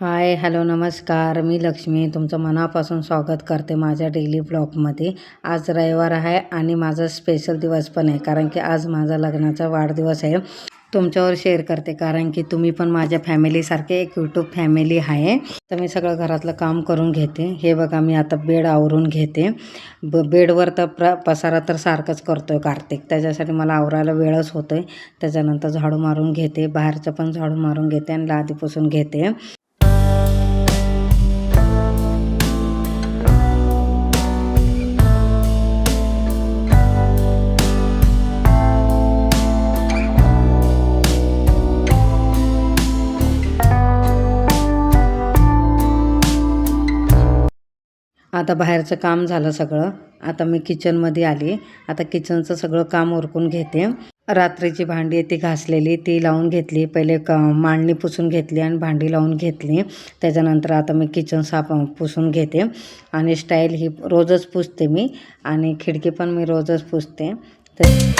Hi hello नमस्कार. मी लक्ष्मी. तुमचं मनापासून स्वागत करते माझ्या डेली ब्लॉगमध्ये आज रविवार आहे आणि माझा स्पेशल दिवस पण आहे कारण की आज माझा लग्नाचा वाढदिवस आहे. तुमच्यावर शेअर करते कारण की तुम्ही पण माझ्या फॅमिलीसारखे एक यूट्यूब फॅमिली आहे. तर मी सगळं घरातलं काम करून घेते. हे बघा मी आता बेड आवरून घेते. ब बेडवर तर प्र पसारा तर सारखंच करतो आहे कार्तिक. त्याच्यासाठी मला आवरायला वेळच होतो आहे त्याच्यानंतर झाडू मारून घेते. बाहेरचं पण झाडू मारून घेते आणि लादी पुसून घेते. आता बाहेरचं काम झालं सगळं. आता मी किचनमध्ये आली. आता किचनचं सगळं काम उरकून घेते. रात्रीची भांडी आहे ती घासलेली ती लावून घेतली. पहिले क मांडणी पुसून घेतली आणि भांडी लावून घेतली. त्याच्यानंतर आता मी किचन साफ पुसून घेते. आणि स्टाईल ही रोजच पुसते मी. आणि खिडकी पण मी रोजच पुसते. तर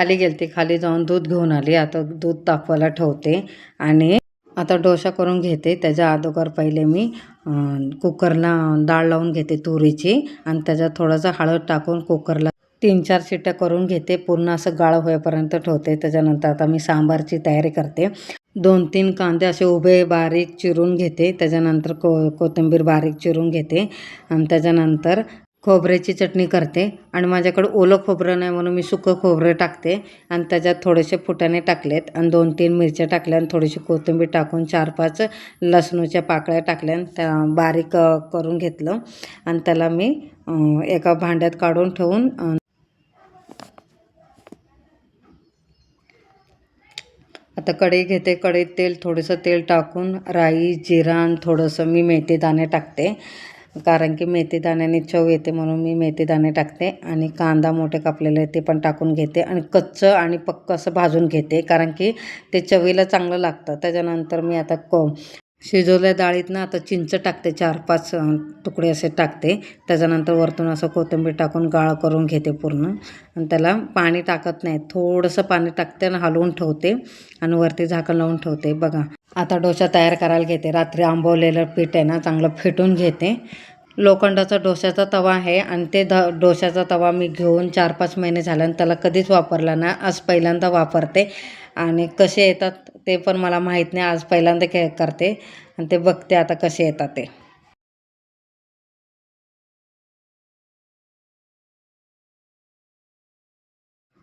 खाली गेलते खाली जाऊन दूध घेऊन आली. आता दूध तापवायला ठेवते आणि आता डोसा करून घेते. त्याच्या अगोदर पहिले मी कुकरला डाळ लावून घेते तुरीची आणि त्याच्यात थोडंसं हळद टाकून कुकरला तीन चार शिट्ट्या करून घेते. पूर्ण असं गाळ होईपर्यंत ठेवते. त्याच्यानंतर आता मी सांबारची तयारी करते. दोन तीन कांदे असे उभे बारीक चिरून घेते. त्याच्यानंतर को कोथिंबीर बारीक चिरून घेते. आणि त्याच्यानंतर खोबऱ्याची चटणी करते आणि माझ्याकडं ओलं खोबरं नाही म्हणून मी सुकं खोबरं टाकते आणि त्याच्यात थोडेसे फुटाणे टाकलेत आणि दोन तीन मिरच्या टाकल्या आणि थोडीशी कोथिंबीर टाकून चार पाच लसणूच्या पाकळ्या टाकल्या आणि त्या बारीक करून घेतलं. आणि त्याला मी एका भांड्यात काढून ठेवून आता कढई घेते. कढईत तेल थोडंसं तेल टाकून राई जिरा आणि थोडंसं मी मेथी दाणे टाकते. कारण की मेथीदाण्याने चव येते म्हणून मी मेथीदाणे टाकते आणि कांदा मोठे कापलेले ते पण टाकून घेते आणि कच्चं आणि पक्कं असं भाजून घेते कारण की ते चवीला चांगलं लागतं. त्याच्यानंतर मी आता क शिजवल्या डाळीत ना आता चिंच टाकते चार पाच तुकडे असे टाकते. त्याच्यानंतर वरतून असं कोथिंबीर टाकून गाळ करून घेते पूर्ण. आणि त्याला पाणी टाकत नाही. थोडंसं पाणी टाकते आणि हलवून ठेवते आणि वरती झाकण लावून ठेवते. बघा आता डोसा तयार करायला घेते. रात्री आंबवलेलं पीठ आहे ना चांगलं फेटून घेते. लोखंडाचा डोश्याचा तवा आहे आणि ते ध डोशाचा तवा मी घेऊन चार पाच महिने झाले आणि त्याला कधीच वापरला ना आज पहिल्यांदा वापरते. आणि कसे येतात ते पण मला माहीत नाही. आज पहिल्यांदा के करते आणि ते बघते आता कसे येतात ते.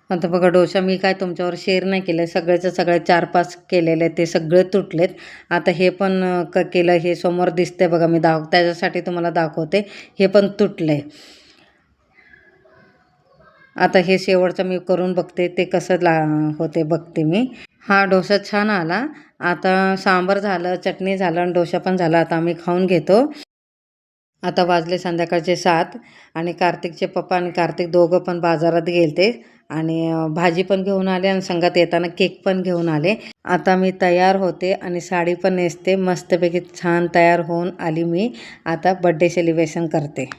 आता बघा डोसा मी काय तुमच्यावर शेअर नाही केलं सगळ्याचं सगळे चार पाच केलेले ते सगळे तुटलेत. आता हे पण क केलं हे समोर दिसते बघा मी दाव त्याच्यासाठी तुम्हाला दाखवते. हे पण तुटले आता हे शेवटचं मी करून बघते ते कसं ला होते बघते मी. हा डोसा छान आला. आता सांबार झालं चटणी झालं आणि डोसा पण झाला. आता आम्ही खाऊन घेतो. आता वाजले संध्याकाळचे सात आणि कार्तिकचे पप्पा आणि कार्तिक दोघं पण बाजारात गेलते. आणि भाजी पण घेऊन आले आणि संगत येताना केक पण घेऊन आले. आता मी तयार होते आणि साडी पण नेसते. मस्तपैकी छान तयार होऊन आली मी. आता बड्डे सेलिब्रेशन करते.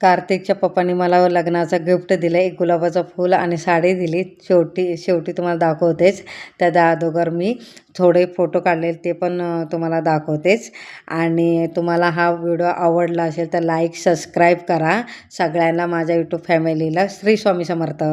कार्तिकच्या पप्पांनी मला लग्नाचं गिफ्ट दिलं. एक गुलाबाचं फूल आणि साडी दिली. शेवटी शेवटी तुम्हाला दाखवतेच. त्या दा अगोदर मी थोडे फोटो काढले ते पण तुम्हाला दाखवतेच. आणि तुम्हाला हा व्हिडिओ आवडला असेल तर लाईक सबस्क्राईब करा. सगळ्यांना माझ्या यूट्यूब फॅमिलीला श्री स्वामी समर्थ.